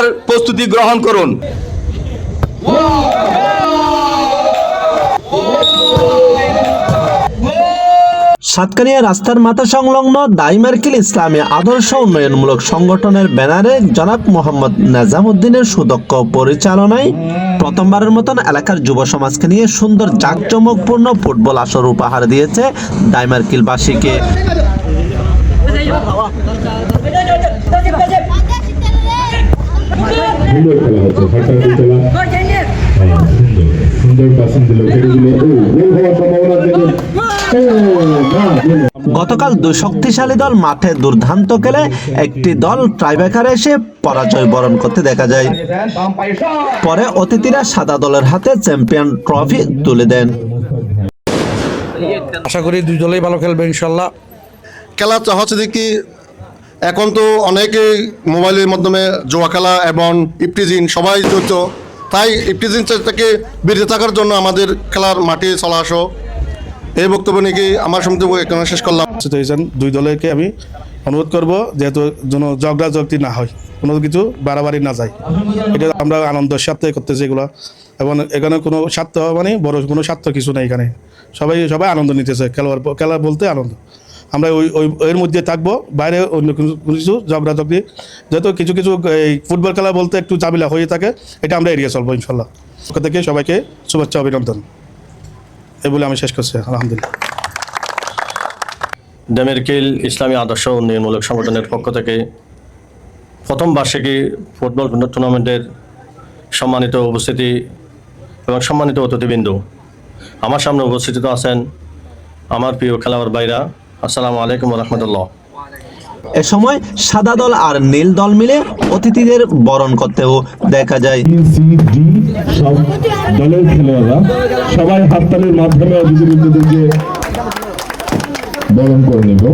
খেলার প্রস্তুতি গ্রহণ করুন সাতকানিয়া রাস্তার মাথা সংলগ্ন দাইমার্কিল ইসলামী আদর্শ উন্নয়নমূলক সংগঠনের ব্যানারে জনাব মোহাম্মদ নাজামুদ্দিনের সুদক্ষ পরিচালনায় প্রথমবারের মতন এলাকার যুব সমাজকে নিয়ে সুন্দর জাঁকজমকপূর্ণ ফুটবল আসর উপহার দিয়েছে দাইমার্কিলবাসীকে সুন্দর খেলা হচ্ছে ফাটাফাটি খেলা। হ্যাঁ, সুন্দর সুন্দর পাসিং দিল ও গোল হওয়ার সম্ভাবনা গোল গতকাল দুই শক্তিশালী দল মাঠে দুর্দান্ত খেলে একটি দল ট্রাইব্রেকারে এসে পরাজয় বরণ করতে দেখা যায়। পরে অতিথিরা সাদা দলের হাতে চ্যাম্পিয়ন ট্রফি তুলে দেন। আশা করি দুই দলেই ভালো খেলবে ইনশাল্লাহ। খেলা হচ্ছে কি এখন তো অনেকেই মোবাইলের মাধ্যমে জোয়া খেলা এবং ইপটিজিন সবাই জড়িত তাই ইপটিজিন থেকে বেরিয়ে থাকার জন্য আমাদের খেলার মাঠে চলা আসো। এই বক্তব্য নিয়ে আমার সমিতি এখানে শেষ করলাম। দুই দলেরকে আমি অনুরোধ করব যেহেতু যেন ঝগড়া ঝগড়ি না হয়, কোনো কিছু বাড়াবাড়ি না যায়। এটা আমরা আনন্দের সাথে করতেছি এগুলো। এবং এখানে কোনো স্বার্থ মানে বড় কোনো স্বার্থ কিছু নেই এখানে। সবাই সবাই আনন্দ নিতেছে, খেলোয়াড় খেলা বলতে আনন্দ। আমরা ওই ওই, এর মধ্যে থাকব, বাইরে অন্য কিছু ঝগড়া ঝগড়ি যেহেতু কিছু কিছু, এই ফুটবল খেলা বলতে একটু চাবিলা হয়ে থাকে, এটা আমরা এড়িয়ে চলবো ইনশাল্লাহ ওখান থেকে সবাইকে শুভেচ্ছা, অভিনন্দন। এই বলে আমি শেষ করছি, আলহামদুলিল্লাহ। ডেমেরকিল ইসলামী আদর্শ উন্নয়নমূলক সংগঠনের পক্ষ থেকে প্রথম বার্ষিকী ফুটবল টুর্নামেন্টের সম্মানিত উপস্থিতি এবং সম্মানিত অতিথিবৃন্দ। আমার সামনে উপস্থিত আছেন আমার প্রিয় খেলোয়াড় ভাইরা আসসালামু আলাইকুম রহমতুল্লাহ। এ সময় সাদা দল আর নীল দল মিলে অতিথিদের বরণ করতেও দেখা যায়। বি, সি ডি সব দলের খেলোয়াড়রা সবাই হাততালির মাধ্যমে অতিথিবৃন্দদেরকে বরণ করে নেব।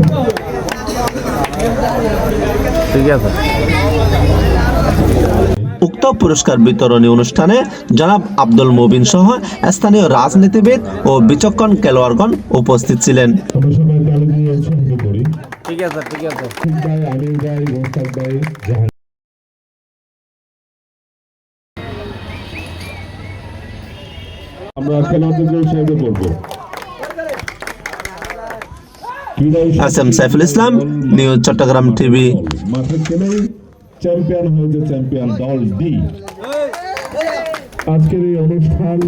উক্ত পুরস্কার বিতরণী অনুষ্ঠানে জনাব আব্দুল মুবিন সহ স্থানীয় রাজনীতিবিদ ও বিচক্ষণ খেলোয়াড়গণ উপস্থিত ছিলেন। ঠিক আছে আছে। আমির উৎসাহিত করব সাইফুল ইসলাম নিউজ চট্টগ্রাম টিভি। মাঠে খেলেই চ্যাম্পিয়ন হয়েছে চ্যাম্পিয়ন দল ডি। আজকের এই অনুষ্ঠান